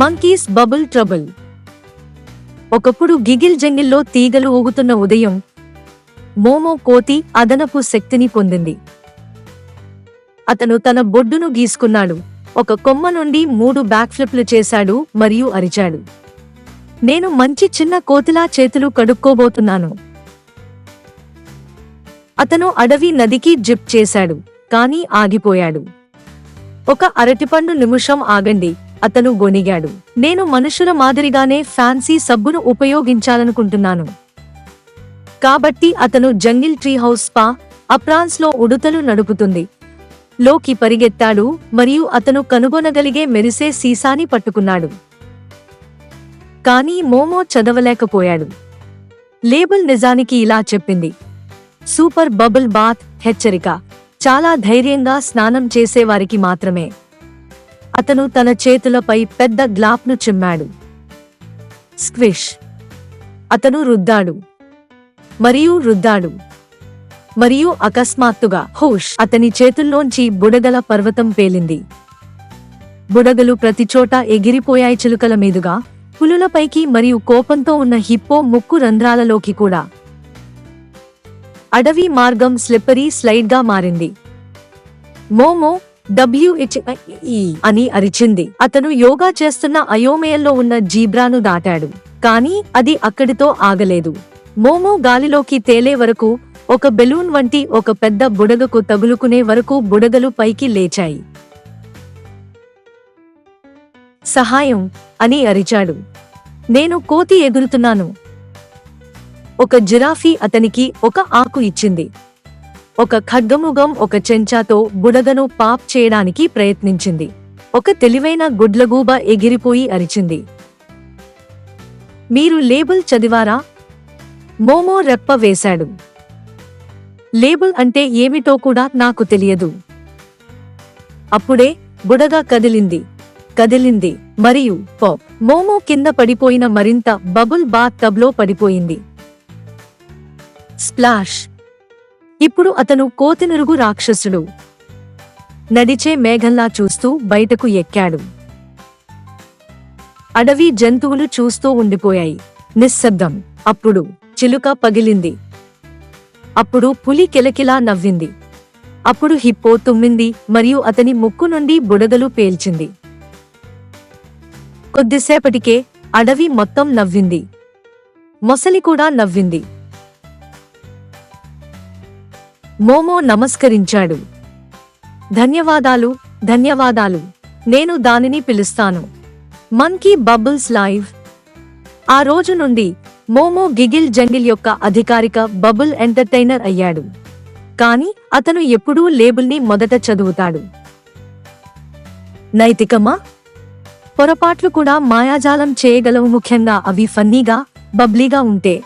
Monkeys bubble trouble ఒకప్పుడు giggle జంగిల్లో తీగలు ఊగుతున్న ఉదయం మోమో కోతి అదనపు శక్తిని పొందింది. అతను తన బొడ్డును గీసుకున్నాడు. ఒక కొమ్మ నుండి మూడు బ్యాక్ ఫ్లిప్లు చేశాడు మరియు అరిచాడు. నేను మంచి చిన్న కోతిలా చేతులు కడుక్కోబోతున్నాను. అతను అడవి నదికి జిప్ చేశాడు కానీ ఆగిపోయాడు. ఒక అరటిపండు నిమిషం ఆగండి. అతను గొనిగాడు నేను మనుషుల మాదిరిగానే ఫ్యాన్సీ సబ్బును ఉపయోగించాలనుకుంటున్నాను. కాబట్టి అతను జంగిల్ ట్రీ హౌస్ స్పా అప్రాన్స్లో ఉడుతలు నడుపుతుంది. లోకి పరిగెత్తాడు మరియు అతను కనుగొనగలిగే మెరిసే సీసాని పట్టుకున్నాడు. కానీ మోమో చదవలేకపోయాడు. లేబుల్ నిజానికి ఇలా చెప్పింది. సూపర్ బబుల్ బాత్ హెచ్చరిక. చాలా ధైర్యంగా స్నానం చేసేవారికి మాత్రమే. అతను తన చేతులపై పెద్ద గ్లాప్ను చిమ్మాడు. స్క్విష్. అతను రుద్దాడు. మరియు రుద్దాడు. మరియు అకస్మాత్తుగా హోష్ అతని చేతుల్లోంచి బుడగల పర్వతం పేలింది. బుడగలు ప్రతిచోటా ఎగిరిపోయాయి చిలుకల మీదుగా పులులపైకి మరియు కోపంతో ఉన్న హిప్పో ముక్కు రంధ్రాలలోకి కూడా. అడవి మార్గం స్లిప్పరీ స్లైడ్గా మారింది. మోమో డబ్ల్యూహెచ్ అని అరిచింది. అతను యోగా చేస్తున్న అయోమయంలో ఉన్న జీబ్రాను దాటాడు. కానీ అది అక్కడితో ఆగలేదు. మోమో గాలిలోకి తేలే వరకు ఒక బెలూన్ వంటి ఒక పెద్ద బుడగకు తగులుకునే వరకు బుడగలు పైకి లేచాయి. సహాయం అని అరిచాడు. నేను కోతి ఎగురుతున్నాను. ఒక జిరాఫీ అతనికి ఒక ఆకు ఇచ్చింది. ఒక ఖడ్గముగం ఒక చెంచాతో బుడగను పాప్ చేయడానికి ప్రయత్నించింది. ఒక తెలివైన గుడ్లగూబ ఎగిరిపోయి అరిచింది. మీరు లేబుల్ చదివారా? మోమో రెప్ప వేశాడు. లేబుల్ అంటే ఏమిటో కూడా నాకు తెలియదు. అప్పుడే బుడగ కదిలింది. కదిలింది మరియు పాప్. మోమో కింద పడిపోయిన మరింత బబుల్ బాత్ టబ్లో పడిపోయింది. స్ప్లాష్. ఇప్పుడు అతను కోతినురుగు రాక్షసుడు. నడిచే మేఘంలా చూస్తూ బయటకు ఎక్కాడు. అడవి జంతువులు చూస్తూ ఉండిపోయాయి. నిశ్శబ్దం. అప్పుడు చిలుక పగిలింది. అప్పుడు పులి కిలకిలా నవ్వింది. అప్పుడు హిప్పో తుమ్మింది మరియు అతని ముక్కు నుండి బుడగలు పేల్చింది. కొద్దిసేపటికే అడవి మొత్తం నవ్వింది. మొసలి కూడా నవ్వింది. మోమో నమస్కరించాడు. ధన్యవాదాలు ధన్యవాదాలు. నేను దానిని పిలుస్తాను. Monkey bubbles live. ఆ రోజు నుండి మోమో గిగిల్ జంగిల్ యొక్క అధికారిక బబుల్ ఎంటర్టైనర్ అయ్యాడు. కానీ అతను ఎప్పుడూ లేబుల్ని మొదట చదువుతాడు. నైతికమా? పొరపాట్లు కూడా మాయాజాలం చేయగలవు ముఖ్యంగా అవి ఫన్నీగా బబ్లీగా ఉంటే.